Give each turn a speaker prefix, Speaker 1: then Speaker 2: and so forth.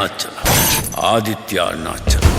Speaker 1: Arunachalam. Aditya Arunachalam.